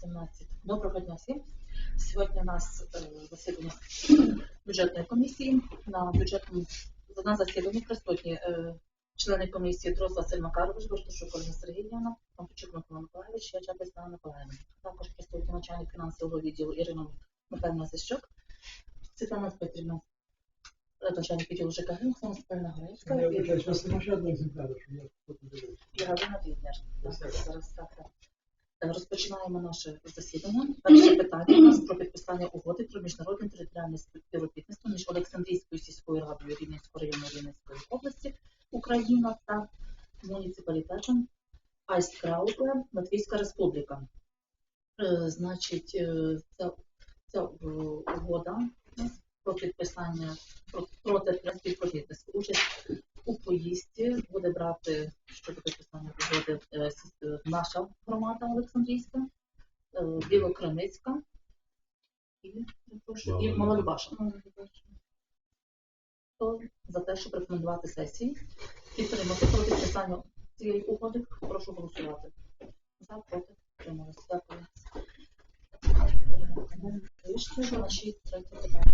17. Доброго дня всім. Сьогодні у нас е, засідання бюджетної комісії. На бюджетному на засіданні присутні е, члени комісії Трос Василь Макарович, Бортушук Ольга Сергіївна, Пампичук Микола Миколаївич, я Чапець Миколаївна. Також присутні начальник фінансового відділу Ірина Михайлівна Зищук, Світлана Петрівна, начальник відділу ЖКГ, Оксана Степанівна Гречка Я вибачаюсь, вас нема ще одного екземпляру, щоб я потім дивився. і Галина Віднер. Зараз так. так. Е, Розпочинаємо наше засідання. Перше питання у нас про підписання угоди про міжнародне територіальне співробітництво між Олександрійською сільською радою Рівненського району Рівненської області Україна та муніципалітетом Айскраупле Латвійська Республіка. Е, Значить, е, ця, ця угода про підписання про, про територіальне співробітництво. Участь у поїзді буде брати щодо підписання угоди е, е, наша громада Олександрійська, е, Білокриницька і, прошу, і Малолюбаша. Хто за те, щоб рекомендувати сесії, підтримати про підписання цієї угоди, прошу голосувати. За, проти, підтрималися. Дякую. Вище наші третє питання.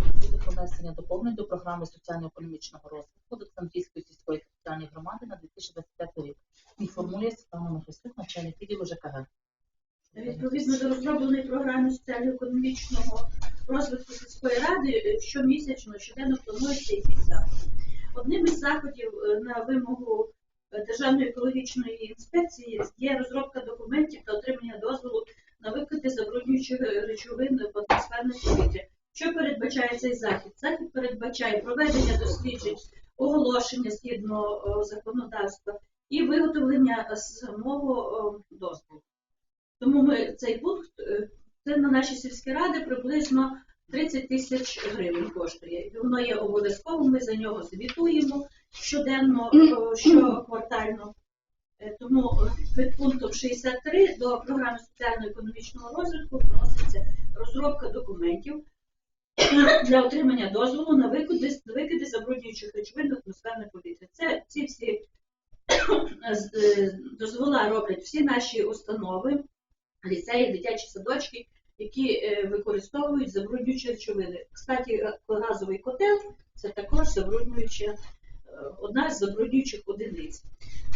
Внесення доповнень до програми соціально-економічного розвитку Олександрійської сільської територіальної громади на 2025 рік. Інформує Світлана Михайсюк, начальник відділу ЖКГ. Відповідно до розробленої програми соціально-економічного розвитку сільської ради, е, щомісячно щоденно планується якісь заходи. Одним із заходів е, на вимогу е, Державної екологічної інспекції є розробка документів та отримання дозволу на викиди забруднюючих речовин в атмосферне повітря. Що передбачає цей захід? Захід передбачає проведення досліджень, оголошення згідно законодавства і виготовлення самого дозволу. Тому ми цей пункт е, це на наші сільські ради приблизно 30 тисяч гривень коштує. Воно є обов'язковим, ми за нього звітуємо щоденно, щоквартально. Е, Тому під пунктом 63 до програми соціально-економічного розвитку вноситься розробка документів для отримання дозволу на викиди, викиди забруднюючих речовин в атмосферне повітря. Це ці всі е, дозвола роблять всі наші установи, ліцеї, дитячі садочки, які е, використовують забруднюючі речовини. Кстати, газовий котел це також забруднююча, е, одна з забруднюючих одиниць.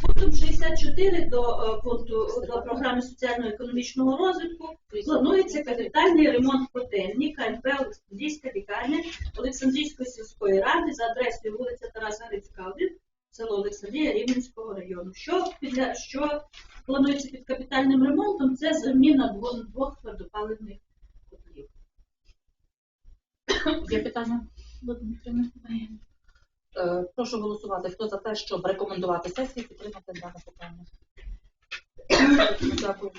Пунктом 64 до е, пункту до програми соціально-економічного розвитку планується капітальний ремонт котельні КНП Олександрійська лікарня Олександрійської сільської ради за адресою вулиця Тараса Грицька, 1, село Олександрія Рівненського району. Що підля що планується під капітальним ремонтом? Це заміна двох, двох твердопаливних котлів. Є питання? Е, Прошу голосувати. Хто за те, щоб рекомендувати сесії, підтримати дане питання. Дякую.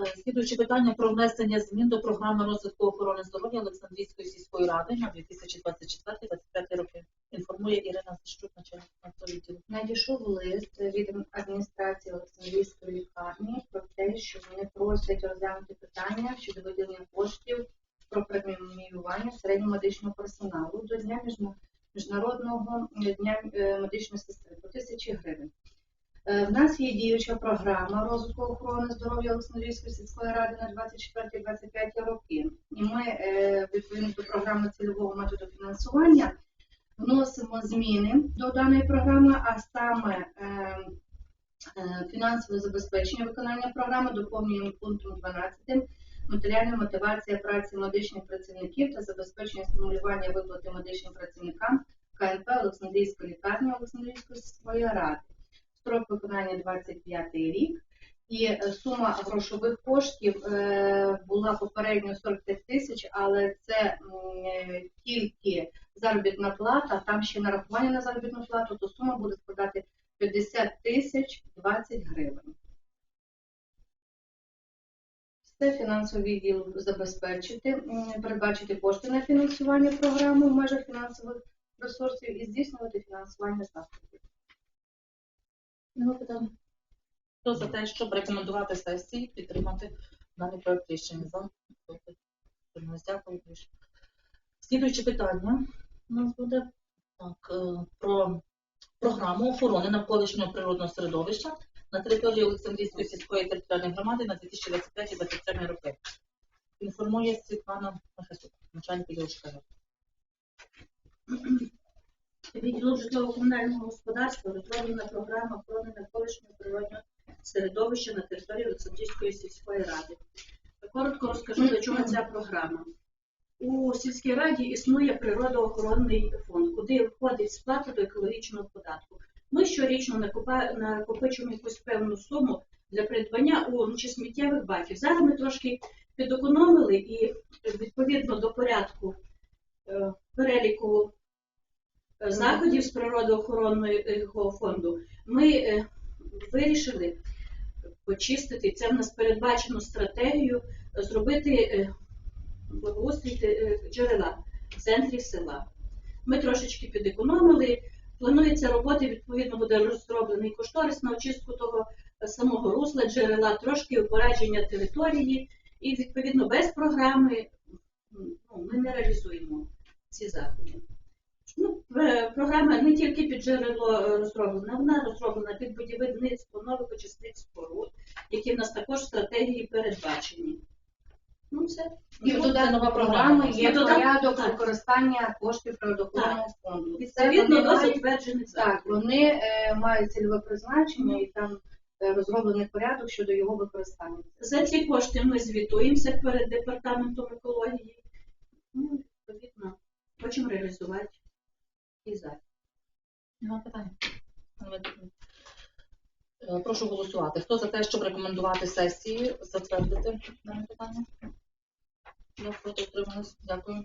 Е, Слідуюче питання про внесення змін до програми розвитку охорони здоров'я Олександрійської сільської ради на 2024-2025 роки. Інформує Ірина Защук, начальник відділу. Надійшов лист від адміністрації Олександрійської лікарні про те, що вони просять розглянути питання щодо виділення коштів про преміювання середнього медичного персоналу до дня міжна- міжнародного дня е, медичної сестри по тисячі гривень. Е, В нас є діюча програма розвитку охорони здоров'я Олександрійської сільської ради на 24-25 роки. І ми е, відповідно до програми цільового методу фінансування вносимо зміни до даної програми, а саме е, е, фінансове забезпечення виконання програми доповнюємо пунктом 12 матеріальна мотивація праці медичних працівників та забезпечення стимулювання виплати медичним працівникам КНП Олександрійської лікарні Олександрійської сільської ради. Строк виконання 25 рік. І е, сума грошових коштів е, була попередньо 45 тисяч, але це е, тільки заробітна плата, там ще нарахування на заробітну плату, то сума буде складати 50 тисяч 20 гривень. Це фінансовий відділ забезпечити, передбачити кошти на фінансування програми в межах фінансових ресурсів і здійснювати фінансування заходів. Хто за те, щоб рекомендувати сесії, підтримати даний проект рішення? За Дякую. Більше. Слідуюче питання у нас буде так, е, про програму охорони навколишнього природного середовища на території Олександрійської сільської територіальної громади на 2025-2027 роки. Інформує Світлана Михасюк, начальник ЖКГ. Відділу житлово-комунального господарства розроблена програма охорони навколишнього природнього середовища на території Олександрійської сільської ради. Коротко розкажу, до чого ця програма. У сільській раді існує природоохоронний фонд, куди входить сплата до екологічного податку. Ми щорічно накопичуємо якусь певну суму для придбання у ну, сміттєвих баків. Зараз ми трошки підекономили і відповідно до порядку е, переліку е, заходів з природоохоронного фонду ми е, вирішили почистити, це в нас передбачено стратегію, зробити благоустрій джерела в центрі села. Ми трошечки підекономили. Планується роботи, відповідно, буде розроблений кошторис на очистку того е, самого русла джерела, трошки упередження території, і відповідно без програми ну, ми не реалізуємо ці заходи. Ну, програма не тільки під джерело е, розроблена, вона розроблена під будівництво нових очисних споруд, які в нас також в стратегії передбачені. Ну, все. І тут нова програма. є порядок використання коштів природоохоронного фонду. Відповідно вони до мають- затверджених Так, вони е, мають цільове призначення і там е, розроблений порядок щодо його використання. За ці кошти ми звітуємося перед департаментом екології. Ну, відповідно, хочемо реалізувати і захід. Нема питань. Е, Прошу голосувати. Хто за те, щоб рекомендувати сесії, затвердити дане питання? Я проти утрималась. Дякую.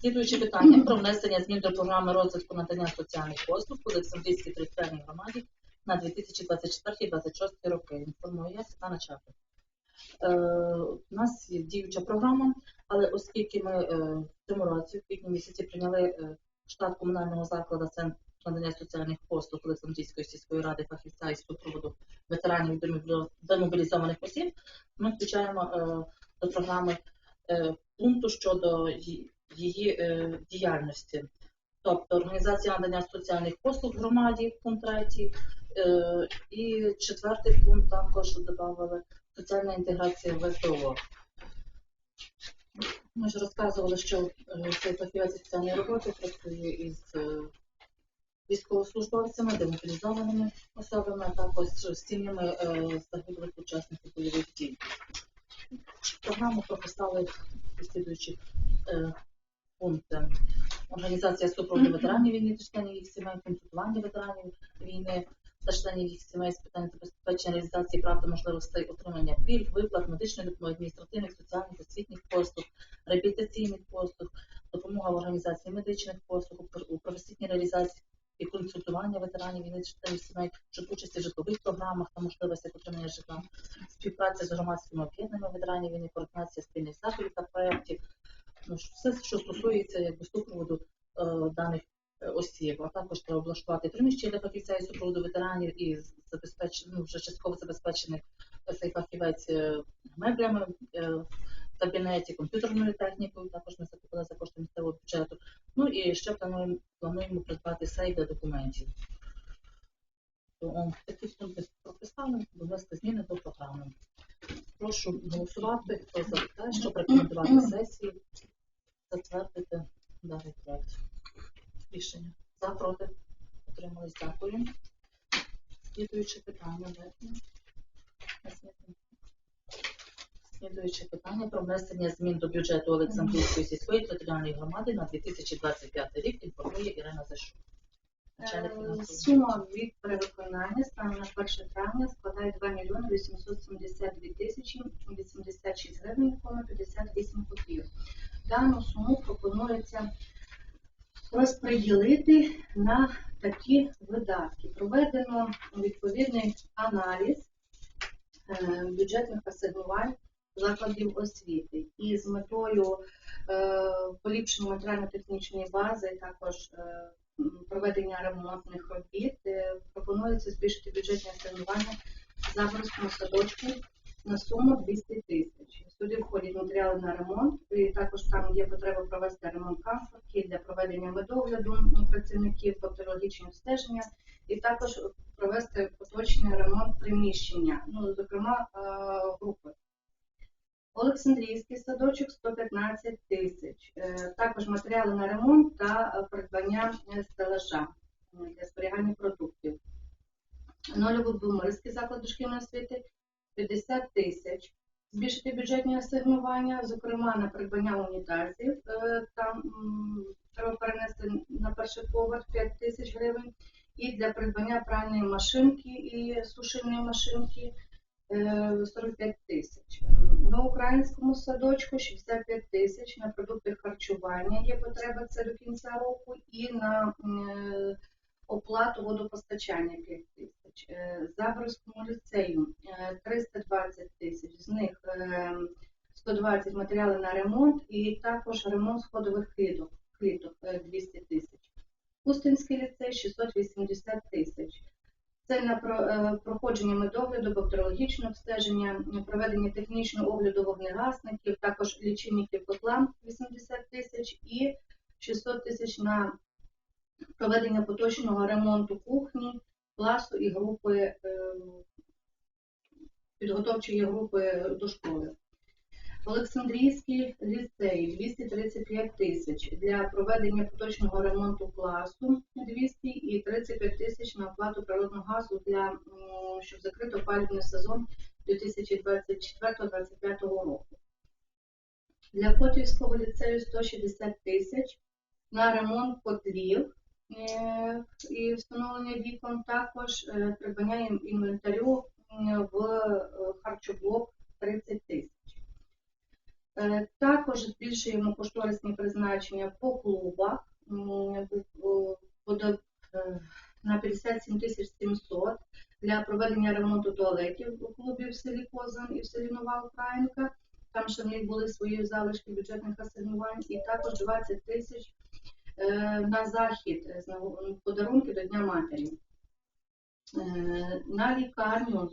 Слідуюче питання про внесення змін до програми розвитку надання соціальних послуг в Олександрійській територіальній громаді на 2024-2026 роки. Інформує я Світлана Чапик. Е, у нас є діюча програма, але оскільки ми е, в цьому році, в квітні місяці, прийняли штат комунального закладу Центр надання соціальних послуг Олександрійської сільської ради фахівця із супроводу ветеранів демобілізованих осіб, ми включаємо е, до програми е, пункту щодо її е, діяльності. Тобто організація надання соціальних послуг в громаді, пункт третій, і четвертий пункт також додали соціальна інтеграція ВПО. Ми ж розказували, що цей фахівець соціальної роботи працює із військовослужбовцями, демобілізованими особами, а також з сім'ями е, загиблих учасників бойових дій. Програму прописали слідуючі е, пункти. Організація супроводу ветеранів війни та членів їх сімей, консультування ветеранів війни та членів їх сімей з питань забезпечення реалізації прав та можливостей отримання пільг, виплат, медичної допомоги, адміністративних, соціальних, освітніх послуг, реабілітаційних послуг, допомога в організації медичних послуг, у пр- у професійній реалізації і консультування ветеранів війни та членів сімей щодо участі в житлових програмах та можливостях отримання житла, співпраця з громадськими об'єднаннями ветеранів війни, координація спільних заходів та проєктів, ну, все, що стосується якби супроводу е, даних е, осіб, а також треба облаштувати приміщення для фахівця і супроводу ветеранів і забезпечити, ну, вже частково забезпечених е, цей фахівець е, меблями е, кабінеті, комп'ютерною технікою, також ми закупили за кошти місцевого бюджету. Ну і ще плануємо, плануємо придбати сейф для документів. Такі пункти прописали, довести зміни до програми. Прошу голосувати, хто за те, щоб рекомендувати сесії, затвердити даний проект. Рішення. За, проти, утримались, дякую. Слідуюче питання. Слідуюче питання про внесення змін до бюджету Олександрійської сільської територіальної громади на 2025 рік інформує Ірина Зашук. Начальник Е. Сума від перевиконання станом на 1 травня складає 2 мільйони 872 тисячі 86 гривень, кома 58 копійок. Дану суму пропонується розподілити на такі видатки. Проведено відповідний аналіз е, бюджетних асигнувань закладів освіти і з метою е, поліпшення матеріально-технічної бази, також е, проведення ремонтних робіт е, пропонується збільшити бюджетне асигнування Заборському садочку на суму 200 тисяч. Сюди входять матеріали на ремонт, і також там є потреба провести ремонт камфорки для проведення медогляду працівників, бактеріологічні обстеження, і також провести поточний ремонт приміщення, ну, зокрема, групи. Олександрійський садочок 115 тисяч. Е, Також матеріали на ремонт та е, придбання е, стелажа для зберігання продуктів. Нольово-Бумирський заклад дошкільної освіти 50 тисяч. Збільшити бюджетні асигнування, зокрема на придбання унітазів. Там треба перенести на перший поверх 5 тисяч гривень. І для придбання пральної машинки і сушильної машинки 45 тисяч. На українському садочку 65 тисяч, на продукти харчування є потреба це до кінця року, і на е, оплату водопостачання 5 тисяч. Е, Заборському ліцею е, 320 тисяч, з них е, 120 матеріали на ремонт і також ремонт сходових кліток, кліток е, 200 тисяч. Пустинський ліцей 680 тисяч. Це на е, проходження медогляду, бактеріологічне обстеження, проведення технічного огляду вогнегасників, також лічильників котла 80 тисяч і 600 тисяч на проведення поточного ремонту кухні, класу і групи е, підготовчої групи до школи. Олександрійський ліцей 235 тисяч для проведення поточного ремонту класу 200 і 35 тисяч на оплату природного газу для щоб закрити опалювальний сезон 2024-2025 року. Для Котівського ліцею 160 тисяч на ремонт котлів е, і встановлення вікон, також е, придбання інвентарю в е, харчоблок 30 тисяч. Е, Також збільшуємо кошторисні призначення по клубах е, на 57 тисяч 700 для проведення ремонту туалетів у клубі в селі Козан і в селі Нова Українка. Там ще в них були свої залишки бюджетних асигнувань, і також 20 тисяч е, на захід подарунки до Дня Матері. На лікарню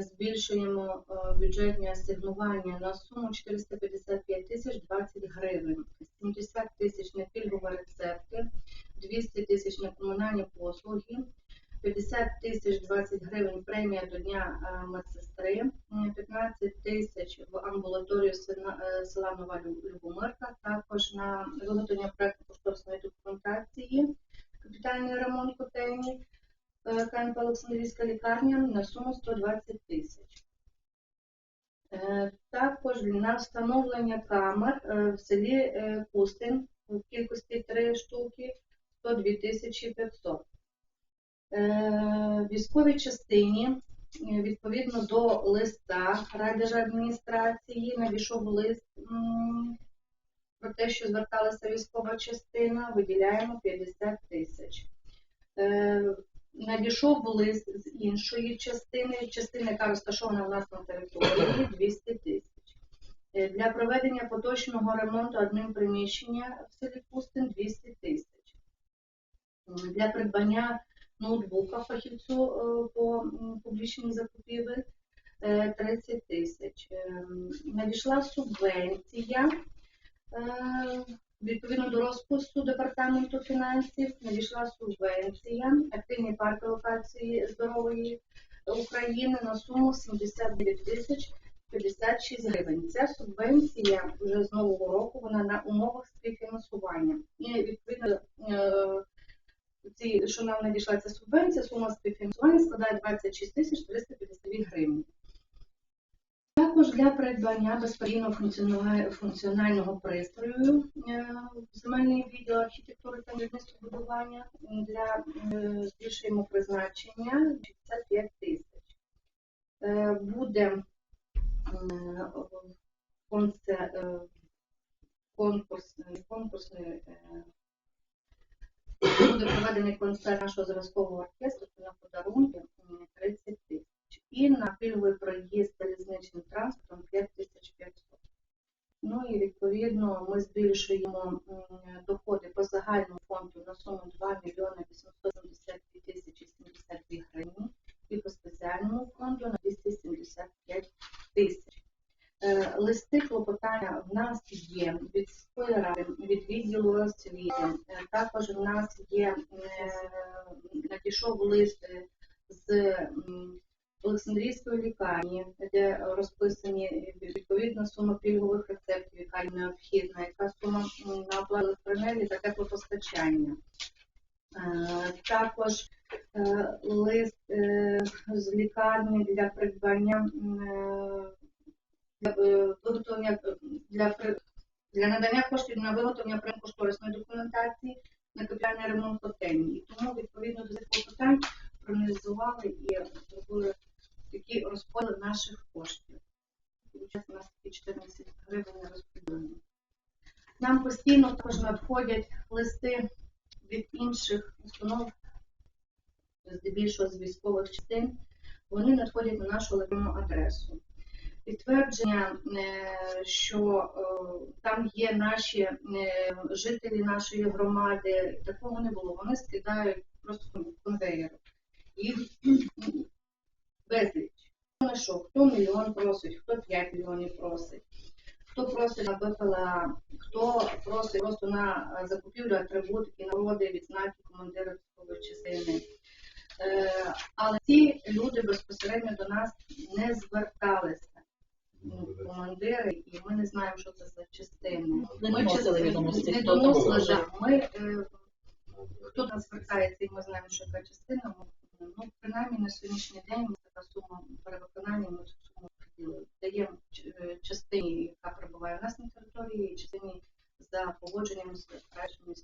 збільшуємо е, бюджетні асигнування на суму 455 тисяч 20 гривень, 70 тисяч на пільгові рецепти, 200 тисяч на комунальні послуги, 50 тисяч 20 гривень премія до Дня е, медсестри, м, 15 тисяч в амбулаторію села е, Нова Любомирка, також на виготовлення проекту кошторисної документації, капітальний ремонт котельні, е, КНП Олександрійська лікарня на суму 120 тисяч. Е, Також на встановлення камер е, в селі е, Кустин в кількості 3 штуки 102 тисячі 500. Е, Військовій частині е, відповідно до листа райдержадміністрації надійшов лист про те, що зверталася військова частина, виділяємо 50 тисяч. Е, Надійшов лист з іншої частини, частини, яка розташована у нас на території, 200 тисяч. Е, Для проведення поточного ремонту адмінприміщення в селі Пустин 200 тисяч. Для придбання ноутбука фахівцю е, по публічній закупівлі е, 30 тисяч. Ем, Надійшла субвенція е, відповідно до розпису департаменту фінансів. Надійшла субвенція активні парки локації здорової України на суму 79 тисяч 56 гривень. Ця субвенція вже з нового року вона на умовах співфінансування. І відповідно е, ці, що нам надійшла ця субвенція, сума співфінансування складає 26 тисяч 352 гривні. Також для придбання безперервного функціонального, пристрою е, земельний відділ архітектури та містобудування для е, збільшуємо призначення 65 тисяч. Е, Буде конкурс, конкурсний, е, буде проведений концерт нашого зразкового оркестру на подарунки 30 тисяч. І на пільговий проїзд залізничним транспортом 5500. Ну і відповідно ми збільшуємо доходи по загальному фонду на суму 2 мільйони 872 тисячі 72 гривні і по спеціальному фонду на Також е, лист е, з лікарні для придбання е, для виготовлення для для надання коштів на виготовлення проєктно-кошторисної документації на капітальний ремонт котельні. Тому відповідно до цих питань проаналізували і зробили такі розподіли наших коштів. У нас такі 14 гривень розподілені. Нам постійно також надходять здебільшого з військових частин, вони надходять на нашу електронну адресу. Підтвердження, е, що е, там є наші е, жителі нашої громади, такого не було. Вони скидають просто в конвейер. Їх безліч. Що? Хто мільйон просить, хто 5 мільйонів просить, хто просить на БПЛА, хто просить просто на закупівлю атрибутики, нагороди, відзнаки командира військової частини. Е, Але ці люди безпосередньо до нас не зверталися. ну, Командири, і ми не знаємо, що це за частини. Не Ми доносили відомості, Не хто доносили, так. Ми, е, хто нас звертається, і ми знаємо, що яка частина, ми, ну, принаймні на сьогоднішній день ми така сума перевиконання, ми цю суму приділили. Даємо е, частині, яка перебуває в нас на території, і частині за погодженням з кращими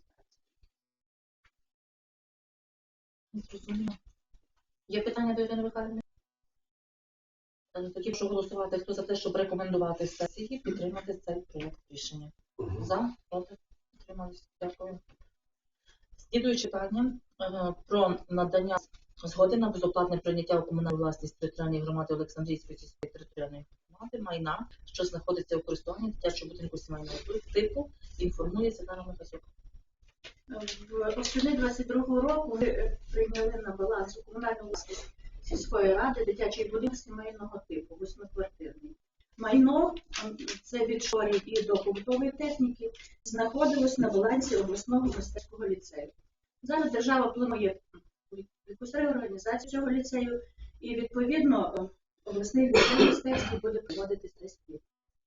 Зрозуміло. Є питання до Ірини Михайлівни? Е, Тоді прошу голосувати, хто за те, щоб рекомендувати сесії, підтримати цей проєкт рішення. За, проти, утрималися. Дякую. Слідуюче питання е, про надання згоди на безоплатне прийняття у комунальну власність територіальної громади Олександрійської сільської територіальної громади майна, що знаходиться у користуванні дитячого будинку сімейного типу, інформує Світлана Михасюк. В осени 22 року ми е, прийняли на баланс у комунальну сільської ради дитячий будинок сімейного типу, восьмиквартирний. Майно, це від шорів і до побутової техніки, знаходилось на балансі обласного мистецького ліцею. Зараз держава планує якусь реорганізацію цього ліцею, і відповідно обласний ліцей мистецький буде проводити сесії.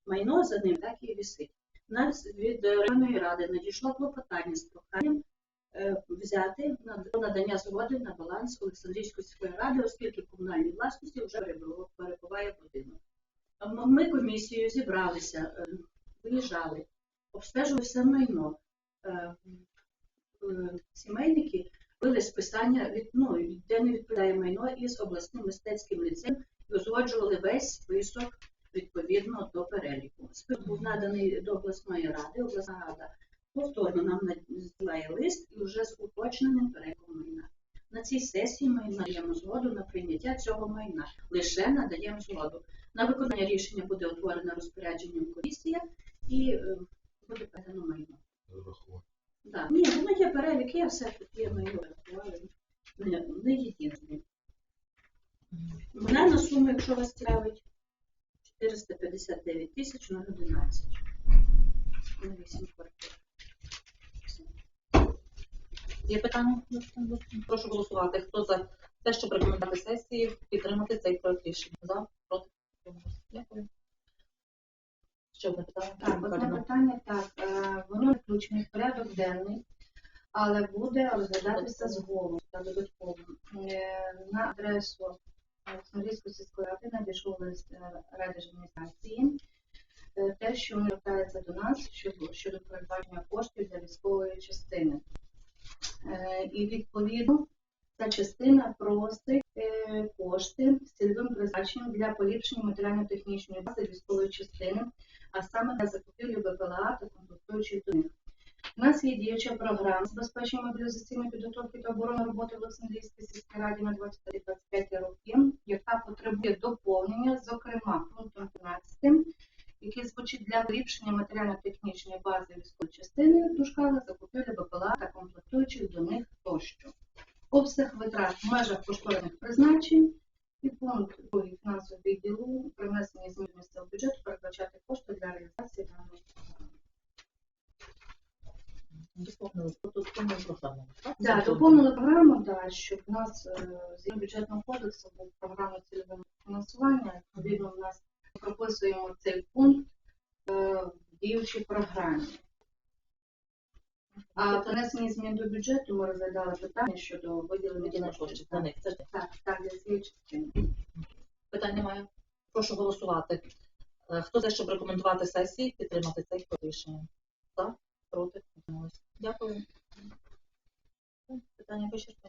Майно за ним так і висить. Нас від е, районної ради надійшло клопотання з проханням е, взяти на надання згоди на баланс Олександрійської сільської ради, оскільки комунальній власності вже перебуває будинок. Ми комісією зібралися, е, виїжджали, обстежили все майно. Сімейники вели списання, від, ну, де не відповідає майно із обласним мистецьким ліцеєм і узгоджували весь список відповідно до переліку. Список був наданий до обласної ради. Обласна рада повторно нам надсилає лист і вже з уточненим переліком майна. На цій сесії ми надаємо згоду на прийняття цього майна. Лише надаємо згоду. На виконання рішення буде утворена розпорядженням комісія і е, буде передано майно. Да. Ні, воно є перелік, є все тут є майно. не єдине. Мене на суму, якщо вас цікавить, 459 тисяч 011. 8 квартир. Є питання? Прошу голосувати. Хто за те, щоб рекомендувати сесії, підтримати цей проект рішення? За, проти. Дякую. Ще одне питання. Так, одне питання, так, е, воно включене в порядок денний, але буде розглядатися згодом та додатково. Е, На адресу Олександрійської сільської ради надійшов лист е, райдержадміністрації. Е, Те, що вони звертаються до нас щодо, щодо передбачення коштів для військової частини. Е, І відповідно ця частина просить кошти з цільовим призначенням для поліпшення матеріально-технічної бази військової частини а саме для закупівлі БПЛА та комплектуючих до них. У нас є діюча програма забезпечення мобілізаційної підготовки та оборони роботи в Олександрійській сільській раді на 23-25 роки, яка потребує доповнення, зокрема пунктом 12, який звучить для поліпшення матеріально-технічної бази військової частини, дужками закупівлі БПЛА та комплектуючих до них тощо. Обсяг витрат в межах кошторисних призначень і пункт фінансового відділу при внесенні змін місцевого бюджету передбачати кошти для реалізації даної програми. Така, щоб в нас е, згідно бюджетного кодексу був програма цільового фінансування. Відповідно, в нас прописуємо цей пункт е, в діючій програмі. А внесення змін до бюджету ми розглядали питання щодо виділення коштів на них. Це ж Так, так, для цієї частини. питань немає. Прошу голосувати. Е, Хто за, щоб рекомендувати сесії, підтримати цей рішення?